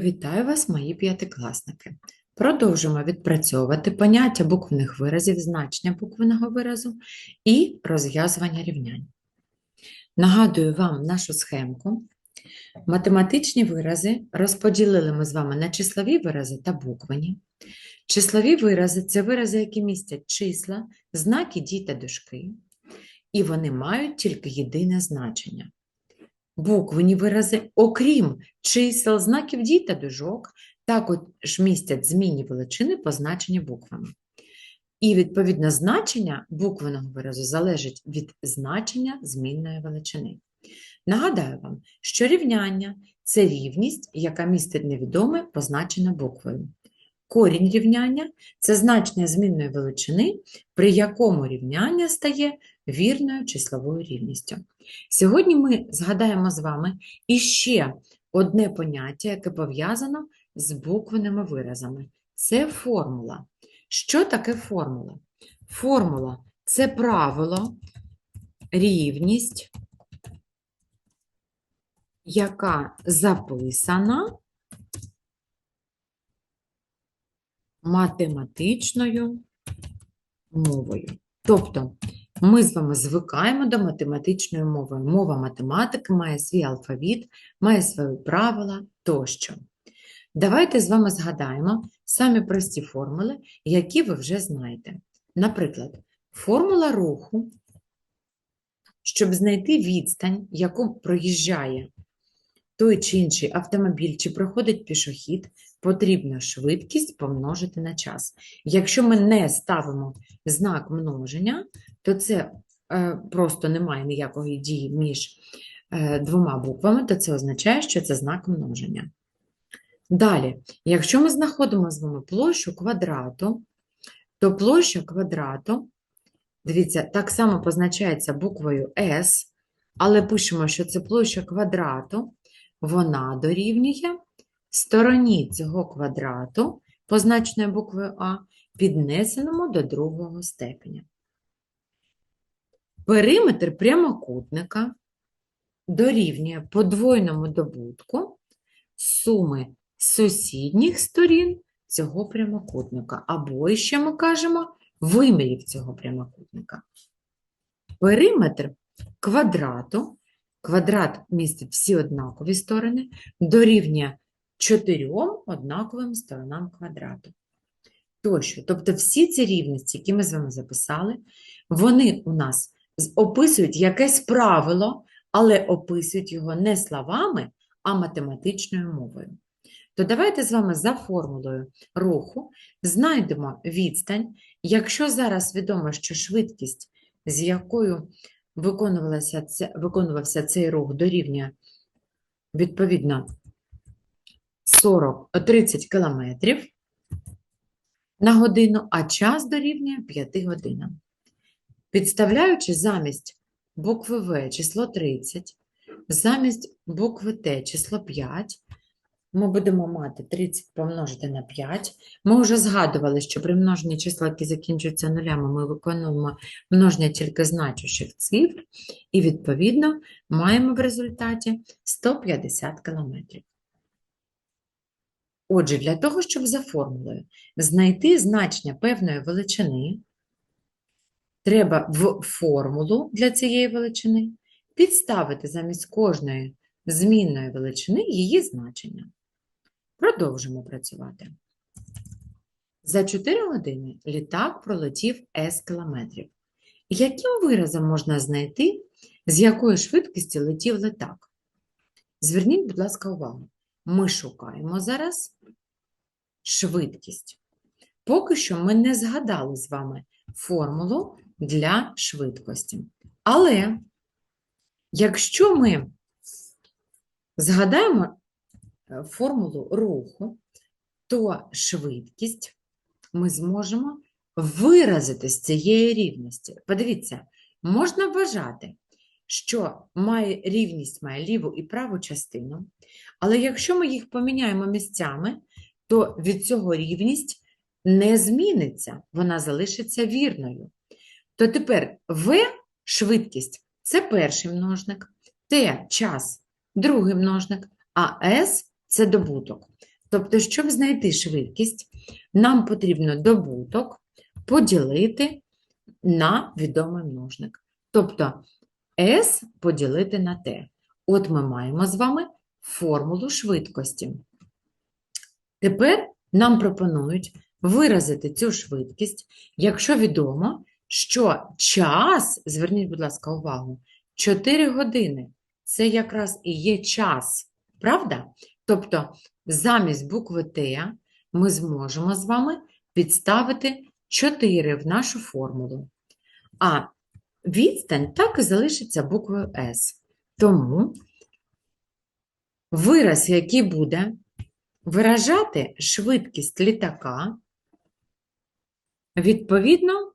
Вітаю вас, мої п'ятикласники. Продовжимо відпрацьовувати поняття буквених виразів, значення буквеного виразу і розв'язування рівнянь. Нагадую вам нашу схемку. Математичні вирази розподілили ми з вами на числові вирази та буквені. Числові вирази це вирази, які містять числа, знаки дій та дужки, і вони мають тільки єдине значення. Буквені вирази, окрім чисел, знаків дій та дужок, також містять змінні величини, позначені буквами. І, відповідно, значення буквеного виразу залежить від значення змінної величини. Нагадаю вам, що рівняння це рівність, яка містить невідоме, позначене буквою. Корінь рівняння це значення змінної величини, при якому рівняння стає вірною числовою рівністю. Сьогодні ми згадаємо з вами іще одне поняття, яке пов'язано з буквеними виразами. Це формула. Що таке формула? Формула це правило, рівність, яка записана математичною мовою. Тобто ми з вами звикаємо до математичної мови. Мова математики має свій алфавіт, має свої правила тощо. Давайте з вами згадаємо самі прості формули, які ви вже знаєте. Наприклад, формула руху, щоб знайти відстань, яку проїжджає той чи інший автомобіль, чи проходить пішохід, потрібно швидкість помножити на час. Якщо ми не ставимо знак множення, то це е, просто немає ніякої дії між е, двома буквами, то це означає, що це знак множення. Далі, якщо ми знаходимо з вами площу квадрату, то площа квадрату, дивіться, так само позначається буквою S, але пишемо, що це площа квадрату, вона дорівнює стороні цього квадрату, позначеною буквою А, піднесеному до другого степеня. Периметр прямокутника дорівнює подвойному добутку суми сусідніх сторін цього прямокутника, або ще ми кажемо вимірів цього прямокутника. Периметр квадрату, квадрат містить всі однакові сторони, дорівнює чотирьом однаковим сторонам квадрату. Тощо, тобто всі ці рівності, які ми з вами записали, вони у нас описують якесь правило, але описують його не словами, а математичною мовою. То давайте з вами за формулою руху знайдемо відстань. Якщо зараз відомо, що швидкість, з якою виконувалася виконувався цей рух, дорівнює відповідно 40, 30 км на годину, а час дорівнює 5 годинам. Підставляючи замість букви В число 30, замість букви Т число 5, ми будемо мати 30 помножити на 5. Ми вже згадували, що при множенні числа, які закінчуються нулями, ми виконуємо множення тільки значущих цифр, і, відповідно, маємо в результаті 150 кілометрів. Отже, для того, щоб за формулою знайти значення певної величини, треба в формулу для цієї величини підставити замість кожної змінної величини її значення. Продовжимо працювати. За 4 години літак пролетів С кілометрів. Яким виразом можна знайти, з якої швидкості летів літак? Зверніть, будь ласка, увагу. Ми шукаємо зараз швидкість. Поки що ми не згадали з вами формулу для швидкості. Але якщо ми згадаємо формулу руху, то швидкість ми зможемо виразити з цієї рівності. Подивіться, можна вважати, що має рівність має ліву і праву частину, але якщо ми їх поміняємо місцями, то від цього рівність не зміниться, вона залишиться вірною. То тепер В швидкість це перший множник, Т час другий множник, а С це добуток. Тобто, щоб знайти швидкість, нам потрібно добуток поділити на відомий множник. Тобто S поділити на T. От ми маємо з вами формулу швидкості. Тепер нам пропонують виразити цю швидкість, якщо відомо, що час, зверніть, будь ласка, увагу, 4 години це якраз і є час, правда? Тобто замість букви Т ми зможемо з вами підставити 4 в нашу формулу. А відстань так і залишиться буквою С. Тому вираз, який буде виражати швидкість літака, відповідно,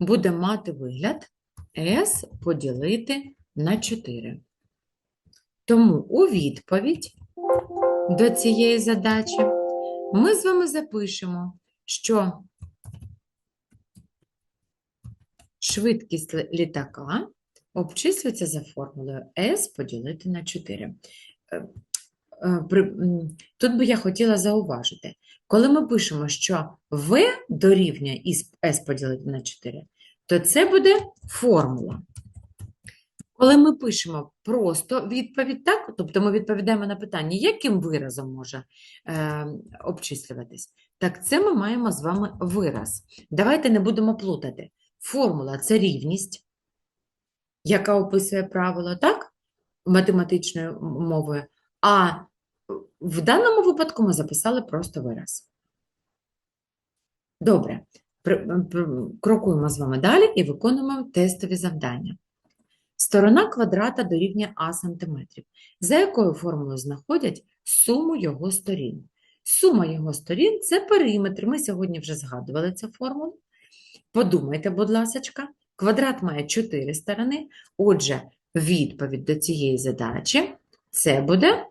буде мати вигляд S поділити на 4. Тому у відповідь до цієї задачі ми з вами запишемо, що швидкість літака обчислюється за формулою S поділити на 4. Е, е, Тут би я хотіла зауважити, коли ми пишемо, що V дорівнює S поділити на 4, то це буде формула. Коли ми пишемо просто відповідь так, тобто ми відповідаємо на питання, яким виразом може е, обчислюватись, так це ми маємо з вами вираз. Давайте не будемо плутати. Формула це рівність, яка описує правило, так? Математичною мовою. А в даному випадку ми записали просто вираз. Добре. Крокуємо з вами далі і виконуємо тестові завдання. Сторона квадрата дорівнює А сантиметрів, за якою формулою знаходять суму його сторін. Сума його сторін – це периметр. Ми сьогодні вже згадували цю формулу. Подумайте, будь ласочка, квадрат має 4 сторони, отже, відповідь до цієї задачі – це буде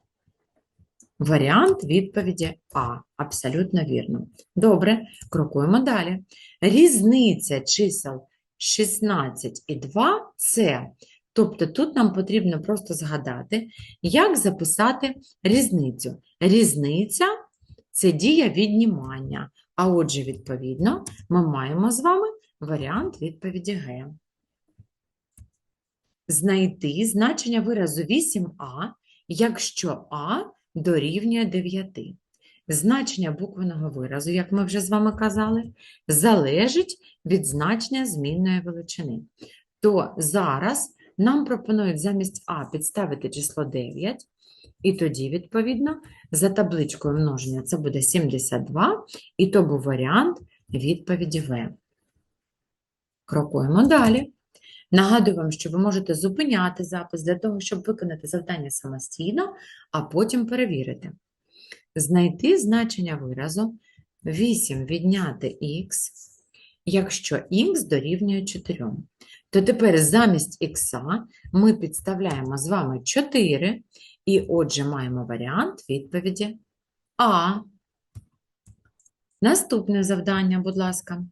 варіант відповіді А. Абсолютно вірно. Добре, крокуємо далі. Різниця чисел 16 і 2 – це Тобто тут нам потрібно просто згадати, як записати різницю. Різниця – це дія віднімання, а отже, відповідно, ми маємо з вами варіант відповіді Г. Знайти значення виразу 8а, якщо А дорівнює 9. Значення буквеного виразу, як ми вже з вами казали, залежить від значення змінної величини. То зараз нам пропонують замість А підставити число 9, і тоді, відповідно, за табличкою множення це буде 72, і то був варіант відповіді В. Крокуємо далі. Нагадую вам, що ви можете зупиняти запис для того, щоб виконати завдання самостійно, а потім перевірити. Знайти значення виразу 8 відняти х, якщо х дорівнює 4 то тепер замість х ми підставляємо з вами 4, і отже маємо варіант відповіді А. Наступне завдання, будь ласка.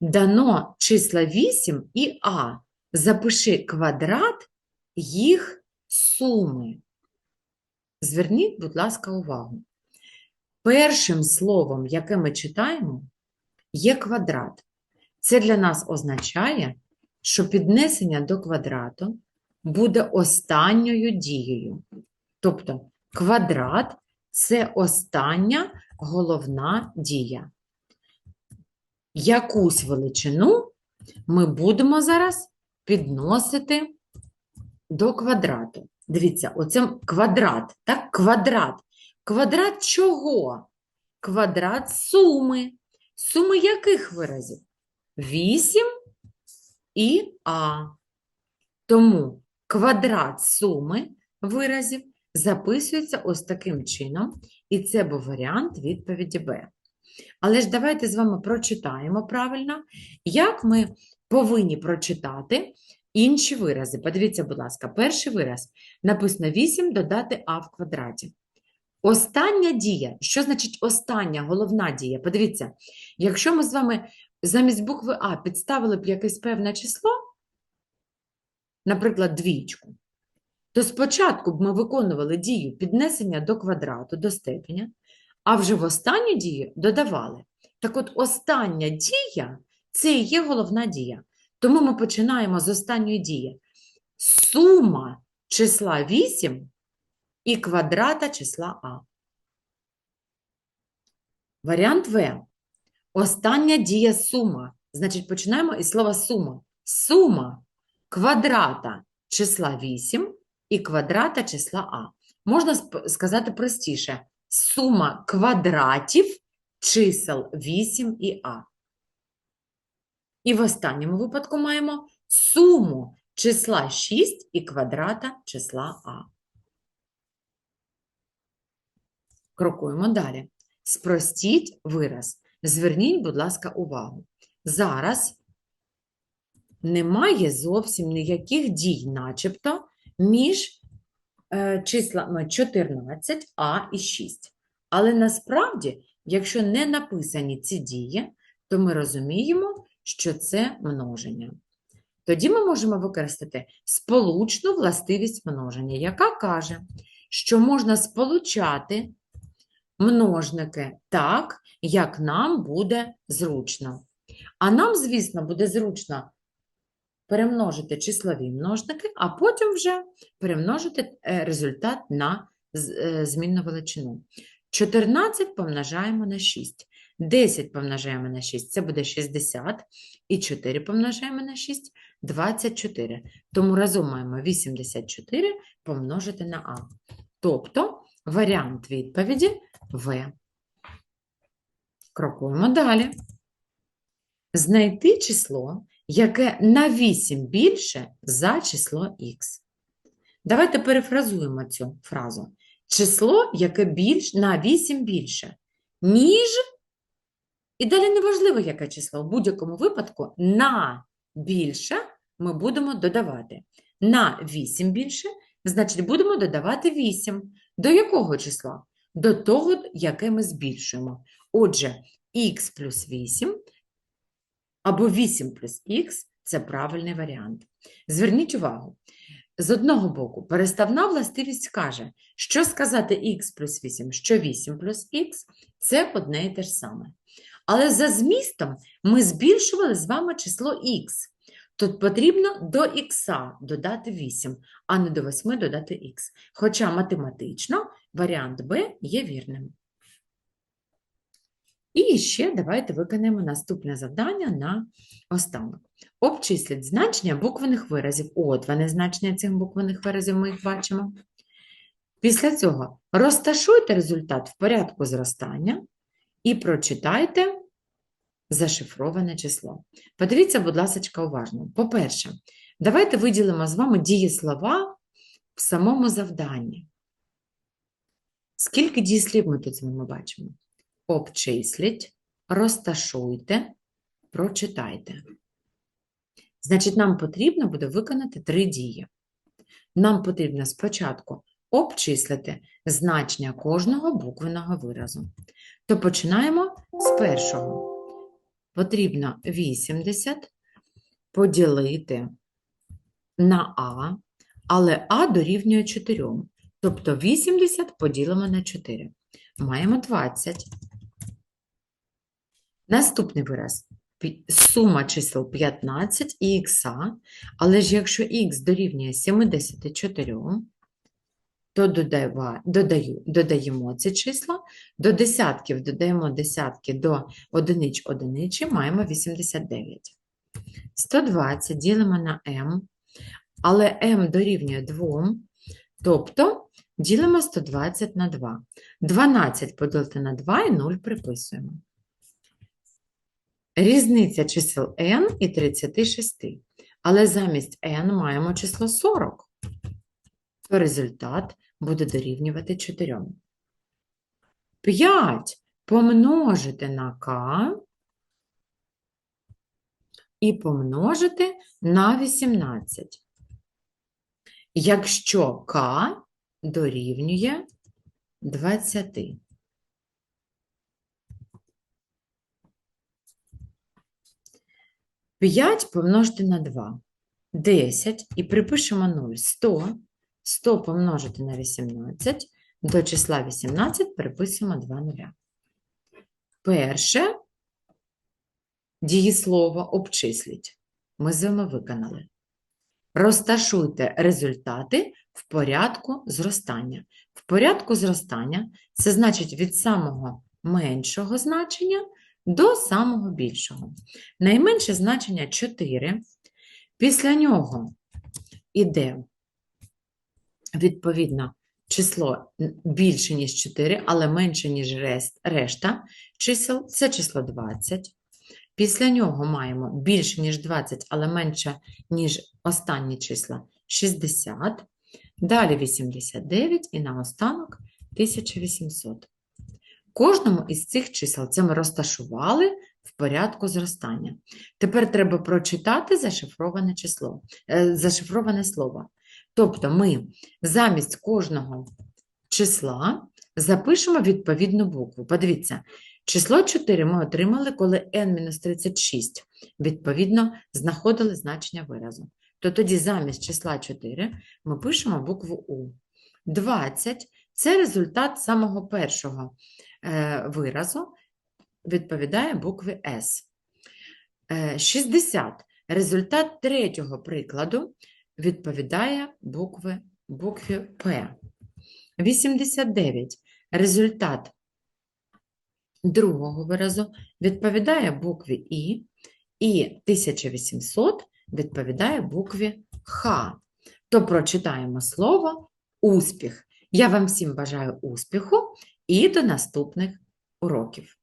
Дано числа 8 і А. Запиши квадрат їх суми. Зверніть, будь ласка, увагу. Першим словом, яке ми читаємо, є квадрат. Це для нас означає, що піднесення до квадрату буде останньою дією. Тобто квадрат – це остання головна дія. Якусь величину ми будемо зараз підносити до квадрату. Дивіться, оце квадрат, так? Квадрат. Квадрат чого? Квадрат суми. Суми яких виразів? 8 і А. Тому квадрат суми виразів записується ось таким чином, і це був варіант відповіді Б. Але ж давайте з вами прочитаємо правильно, як ми повинні прочитати інші вирази. Подивіться, будь ласка, перший вираз написано 8 додати А в квадраті. Остання дія. Що значить остання, головна дія? Подивіться, якщо ми з вами замість букви А підставили б якесь певне число, наприклад, двічку, то спочатку б ми виконували дію піднесення до квадрату, до степеня, а вже в останню дію додавали. Так от остання дія це і є головна дія. Тому ми починаємо з останньої дії. Сума числа 8 і квадрата числа А. Варіант В. Остання дія сума. Значить, починаємо із слова сума. Сума квадрата числа 8 і квадрата числа А. Можна сказати простіше. Сума квадратів чисел 8 і А. І в останньому випадку маємо суму числа 6 і квадрата числа А. Крокуємо далі. Спростіть вираз. Зверніть, будь ласка, увагу. Зараз немає зовсім ніяких дій, начебто, між е, числами 14а і 6. Але насправді, якщо не написані ці дії, то ми розуміємо, що це множення. Тоді ми можемо використати сполучну властивість множення, яка каже, що можна сполучати множники так, як нам буде зручно. А нам, звісно, буде зручно перемножити числові множники, а потім вже перемножити е, результат на е, змінну величину. 14 помножаємо на 6. 10 помножаємо на 6, це буде 60. І 4 помножаємо на 6 – 24. Тому разом маємо 84 помножити на А. Тобто варіант відповіді В. Крокуємо далі. Знайти число, яке на 8 більше за число х. Давайте перефразуємо цю фразу. Число, яке більш, на 8 більше, ніж, і далі неважливо, яке число, в будь-якому випадку на більше ми будемо додавати. На 8 більше, значить будемо додавати 8. До якого числа? До того, яке ми збільшуємо. Отже, х плюс 8 або 8 плюс х – це правильний варіант. Зверніть увагу, з одного боку, переставна властивість каже, що сказати х плюс 8, що 8 плюс х – це одне і те ж саме. Але за змістом ми збільшували з вами число х. Тут потрібно до х додати 8, а не до 8 додати х. Хоча математично варіант Б є вірним. І ще давайте виконаємо наступне завдання на останок. Обчисліть значення буквених виразів. От вони значення цих буквених виразів, ми їх бачимо. Після цього розташуйте результат в порядку зростання і прочитайте зашифроване число. Подивіться, будь ласка, уважно. По-перше, давайте виділимо з вами дієслова в самому завданні. Скільки дієслів ми тут з вами бачимо? Обчисліть, розташуйте, прочитайте. Значить, нам потрібно буде виконати три дії. Нам потрібно спочатку обчислити значення кожного буквеного виразу. То починаємо з першого. Потрібно 80 поділити на А, але А дорівнює 4. Тобто 80 поділимо на 4. Маємо 20. Наступний вираз. Сума чисел 15 і х, але ж якщо х дорівнює 74, то додаю, додаємо ці числа, до десятків додаємо десятки, до одинич одиничі, маємо 89. 120 ділимо на m, але m дорівнює 2, тобто ділимо 120 на 2. 12 поділити на 2 і 0 приписуємо. Різниця чисел n і 36. Але замість n маємо число 40. То результат буде дорівнювати 4. 5 помножити на k і помножити на 18. Якщо k дорівнює 20. П'ять помножити на 2. 10 і припишемо 0. 100. 100 помножити на 18. До числа 18 переписуємо 2 нуля. Перше дієслово обчисліть. Ми з вами виконали. Розташуйте результати в порядку зростання. В порядку зростання це значить від самого меншого значення до самого більшого. Найменше значення 4. Після нього іде, відповідно, число більше, ніж 4, але менше, ніж решта чисел. Це число 20. Після нього маємо більше, ніж 20, але менше, ніж останні числа 60. Далі 89 і наостанок 1800. Кожному із цих чисел це ми розташували в порядку зростання. Тепер треба прочитати зашифроване число, е, зашифроване слово. Тобто ми замість кожного числа запишемо відповідну букву. Подивіться, число 4 ми отримали, коли n-36, відповідно, знаходили значення виразу. То тоді замість числа 4 ми пишемо букву У. 20 – це результат самого першого е, виразу, відповідає букві С. Е, 60 – результат третього прикладу, відповідає букви, букві П. 89 – результат другого виразу відповідає букві І, і 1800 відповідає букві Х. То прочитаємо слово успіх. Я вам всім бажаю успіху і до наступних уроків.